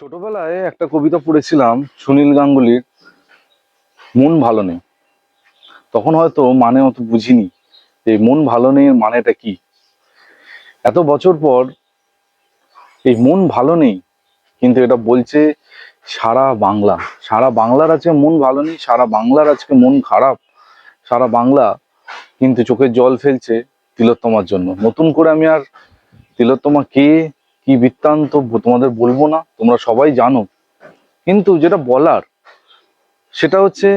ছোটবেলায় একটা কবিতা পড়েছিলাম সুনীল গাঙ্গুলির, মন ভালো নেই। তখন হয়তো মানে অত বুঝিনি যে মন ভালো নেই মানেটা কি। এত বছর পর এই মন ভালো নেই কিন্তু এটা বলছে সারা বাংলা। সারা বাংলার আছে মন ভালো নেই, সারা বাংলার আজকে মন খারাপ। সারা বাংলা কিন্তু চোখের জল ফেলছে তিলোত্তমার জন্য। নতুন করে আমি আর তিলোত্তমা কে কি বৃত্তান্ত তোমাদের বলব না, তোমরা সবাই জানো। কিন্তু যেটা বলার, সেটা হচ্ছে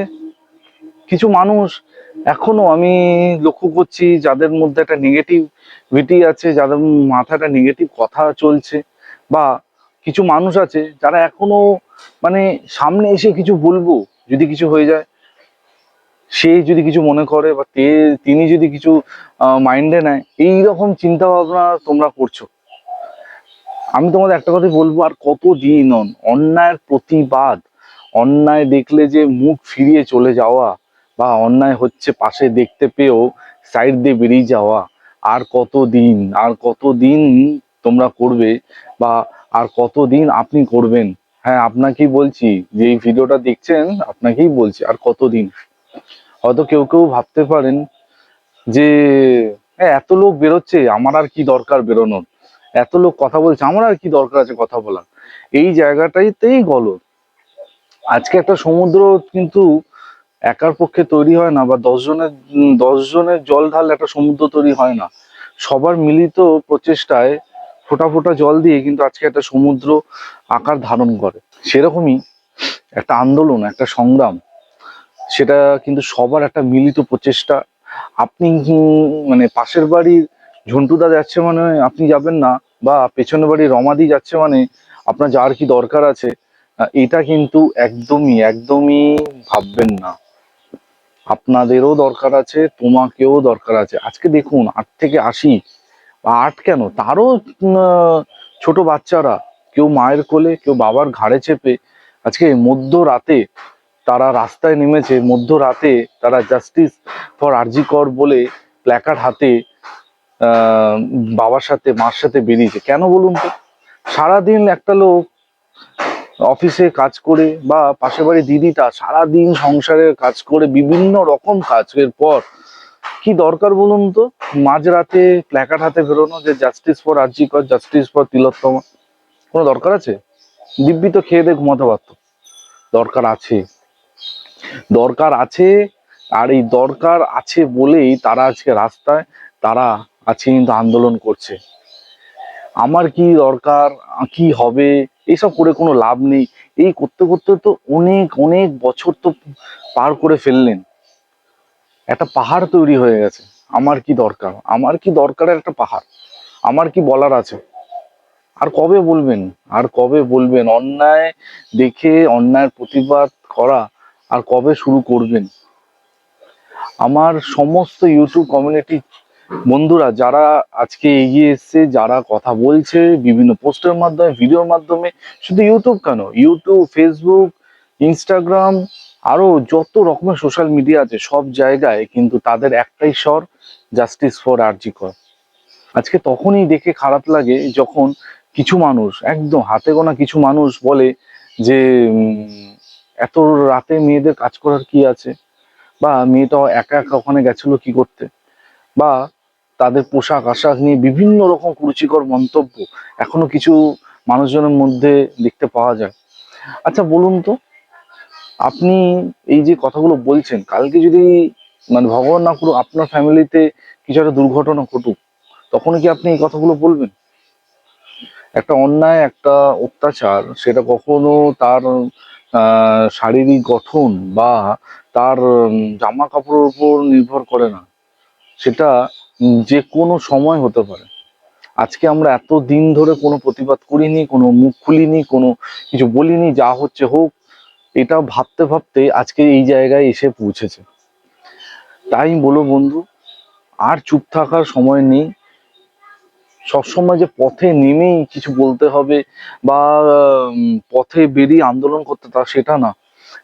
কিছু মানুষ এখনও আমি লক্ষ্য করছি যাদের মধ্যে একটা নেগেটিভিটি আছে, যাদের মাথায় একটা নেগেটিভ কথা চলছে, বা কিছু মানুষ আছে যারা এখনও মানে সামনে এসে কিছু বলব, যদি কিছু হয়ে যায়। সে যদি কিছু মনে করে বা তিনি যদি কিছু মাইন্ডে নেয় এই রকম চিন্তা ভাবনা তোমরা করছ। আমি তোমাদের একটা কথাই বলব আর কত দিন অন্যায়ের প্রতিবাদ অন্যায় দেখলে যে মুখ ফিরিয়ে চলে যাওয়া বা অন্যায় হচ্ছে পাশে দেখতে পেয়েও সাইড দিয়ে বেরিয়ে যাওয়া আর কত দিন আর কত দিন তোমরা করবে বা আর কত দিন আপনি করবেন? হ্যাঁ আপনাকেই বলছি যে এই ভিডিওটা দেখছেন আপনাকেই বলছি আর কত দিন হয়তো কেউ কেউ ভাবতে পারেন যে "এ, এত লোক বেরোচ্ছে আমার আর কি দরকার বেরোনোর? এত লোক কথা বলছে আমার আর কি দরকার আছে কথা বলার? এই জায়গাটাইতেই গলদ। আজকে একটা সমুদ্র কিন্তু একার পক্ষে তৈরি হয় না বা দশ জনের উম, দশ জনের জল ঢাল একটা সমুদ্র তৈরি হয় না। সবার মিলিত প্রচেষ্টায় ফোঁটা ফোঁটা জল দিয়ে কিন্তু আজকে একটা সমুদ্র আকার ধারণ করে। সেরকমই একটা আন্দোলন একটা সংগ্রাম সেটা কিন্তু সবার একটা মিলিত প্রচেষ্টা। আপনি মানে পাশের বাড়ির ঝন্টুদা যাচ্ছে মানে আপনি যাবেন না, বা পেছনের বাড়ি রমাদি যাচ্ছে মানে আপনার যার কি দরকার আছে এটা কিন্তু একদমই একদমই ভাববেন না। আপনাদেরও দরকার আছে, তোমাকেও দরকার আছে। আজকে দেখুন, আট থেকে আশি, বা আট কেন? তারও ছোট বাচ্চারা, কেউ মায়ের কোলে, কেউ বাবার ঘাড়ে চেপে, আজকে মধ্য রাতে তারা রাস্তায় নেমেছে মধ্য রাতে তারা জাস্টিস ফর আরজিকর বলে প্ল্যাকার্ড হাতে বাবার সাথে, মার সাথে বেরিয়েছে। কেন বলুন তো? সারাদিন একটা লোক অফিসে কাজ করে বা পাশের বাড়ি দিদিটা সারাদিন সংসারের কাজ করে, বিভিন্ন রকম কাজের পর কি দরকার বলুন তো? মাঝরাতে প্ল্যাকার্ড হাতে বেরোনো যে justice for RG Kar justice for Tilottama, কোনো দরকার আছে? দিব্যি তো খেয়ে দিয়ে ঘুমাতে পারতো। দরকার আছে। দরকার আছে, আর এই দরকার আছে বলেই তারা আজকে রাস্তায়, তারা আজকে কিন্তু আন্দোলন করছে। আমার কি দরকার? কি হবে? এইসব করে কোনো লাভ নেই। এই করতে করতে তো অনেক অনেক বছর তো পার করে ফেললেন। একটা পাহাড় তৈরি হয়ে গেছে। আমার কি দরকার? আমার কি দরকারের একটা পাহাড়? আমার কি বলার আছে? আর কবে বলবেন? আর কবে বলবেন? অন্যায় দেখে, অন্যায়ের প্রতিবাদ করা আর কবে শুরু করবেন? আমার সমস্ত ইউটিউব কমিউনিটি বন্ধুরা, যারা আজকে এগিয়ে এসছে, যারা কথা বলছে, বিভিন্ন পোস্টের মাধ্যমে, ভিডিওর মাধ্যমে, শুধু ইউটিউব কেন? ইউটিউব ফেসবুক ইনস্টাগ্রাম আরও যত রকমের সোশ্যাল মিডিয়া আছে, সব জায়গায় কিন্তু তাদের একটাই স্বর জাস্টিস ফর আরজিকর আজকে তখনই দেখে খারাপ লাগে যখন কিছু মানুষ, একদম হাতে গোনা কিছু মানুষ বলে যে এত রাতে মেয়েদের কাজ করার কি আছে? বা মেয়েটা একা একা ওখানে গেছিল কি করতে? বা তাদের পোশাক আশাক নিয়ে বিভিন্ন রকম কুরুচিকর মন্তব্য এখনও কিছু মানুষজনের মধ্যে দেখতে পাওয়া যায়। আচ্ছা বলুন তো, আপনি এই যে কথাগুলো বলছেন, কালকে যদি মানে ভগবান না করুক, আপনার ফ্যামিলিতে কিছু একটা দুর্ঘটনা ঘটুক তখন কি আপনি এই কথাগুলো বলবেন? একটা অন্যায়, একটা অত্যাচার, সেটা কখনো তার শারীরিক গঠন বা তার জামা কাপড়ের উপর নির্ভর করে না। সেটা যে কোনো সময় হতে পারে। আজকে আমরা এত দিন ধরে কোনো প্রতিবাদ করিনি, কোনো মুখ খুলিনি, কোনো কিছু বলিনি, যা হচ্ছে হোক, এটা ভাবতে ভাবতে আজকে এই জায়গায় এসে পৌঁছেছে। তাই বলো বন্ধু, আর চুপ থাকার সময় নেই। সবসময় যে পথে নেমেই কিছু বলতে হবে বা পথে বেরিয়ে আন্দোলন করতে, তা সেটা না।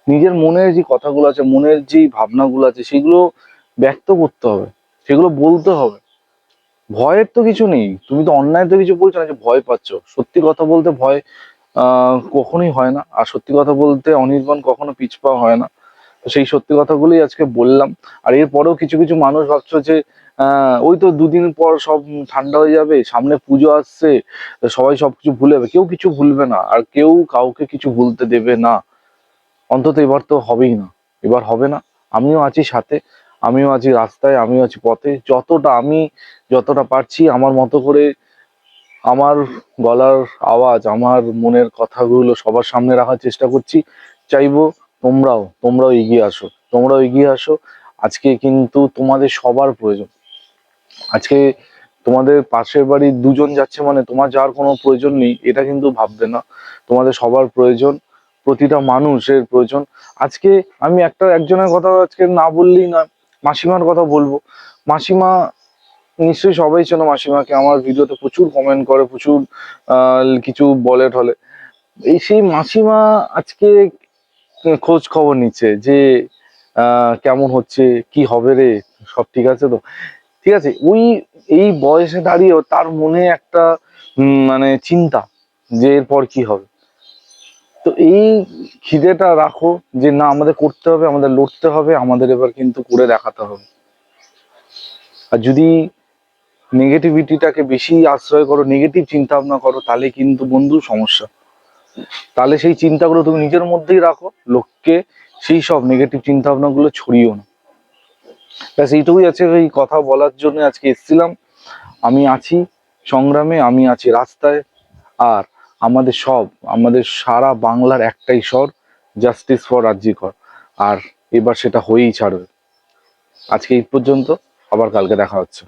নিজের মনের যে কথাগুলো আছে, মনের যে ভাবনাগুলো আছে, সেগুলো ব্যক্ত করতে হবে। সেগুলো বলতে হবে। ভয়ের তো কিছু নেই। তুমি তো অন্যায় তো কিছু বলছো না যে ভয় পাচ্ছ। সত্যি কথা বলতে ভয় কখনোই হয় না। আর সত্যি কথা বলতে অনির্বাণ কখনো পিছপা হয় না। সেই সত্যি কথাগুলোই আজকে বললাম। আর এরপরেও কিছু কিছু মানুষ ভাবছ যে ওই তো দুদিন পর সব ঠান্ডা হয়ে যাবে, সামনে পুজো আসছে সবাই সবকিছু ভুলে যাবে কেউ কিছু ভুলবে না। আর কেউ কাউকে কিছু ভুলতে দেবে না। অন্তত এবার তো হবেই না। এবার হবে না। আমিও আছি সাথে। আমিও আছি রাস্তায়, আমিও আছি পথে। যতটা আমি যতটা পারছি, আমার মতো করে আমার গলার আওয়াজ, আমার মনের কথাগুলো সবার সামনে রাখার চেষ্টা করছি। চাইব তোমরাও তোমরাও এগিয়ে আসো, তোমরাও এগিয়ে আসো। আজকে কিন্তু তোমাদের সবার প্রয়োজন। আজকে তোমাদের পাশের বাড়ি দুজন যাচ্ছে মানে তোমার যাওয়ার কোনো প্রয়োজন নেই, এটা কিন্তু ভাববে না। তোমাদের সবার প্রয়োজন, প্রতিটা মানুষের প্রয়োজন। আজকে আমি একটা একজনের কথা আজকে না বললেই না মাসিমার কথা বলব। মাসিমা নিশ্চয়ই সবাই চেনো মাসিমাকে। আমার ভিডিওতে প্রচুর কমেন্ট করে, প্রচুর কিছু বলে টলে এই সেই মাসিমা আজকে খোঁজ খবর নিচ্ছে যে কেমন হচ্ছে, কি হবে রে? সব ঠিক আছে তো? ঠিক আছে, ওই, এই বয়সে দাঁড়িয়েও তার মনে একটা মানে চিন্তা যে এরপর কি হবে। তো এই খিদেটা রাখো যে না, আমাদের করতে হবে, আমাদের লড়তে হবে, আমাদের এবার কিন্তু করে দেখাতে হবে। আর যদি নেগেটিভিটিটাকে বেশি আশ্রয় করো নেগেটিভ চিন্তা ভাবনা করো, তাহলে কিন্তু বন্ধু সমস্যা। তাহলে সেই চিন্তাগুলো তুমি নিজের মধ্যেই রাখো, লোককে সেই সব নেগেটিভ চিন্তা ভাবনাগুলো ছড়িও না। ব্যাস, এইটুকুই আছে এই কথা বলার জন্য আজকে এসেছিলাম। আমি আছি সংগ্রামে, আমি আছি রাস্তায়, আর আমাদের সব, আমাদের সারা বাংলার একটাই স্বর জাস্টিস ফর রাজ্যিকর আর এবার সেটা হয়েই ছাড়বে। আজকে এই পর্যন্ত, আবার কালকে দেখা হচ্ছে।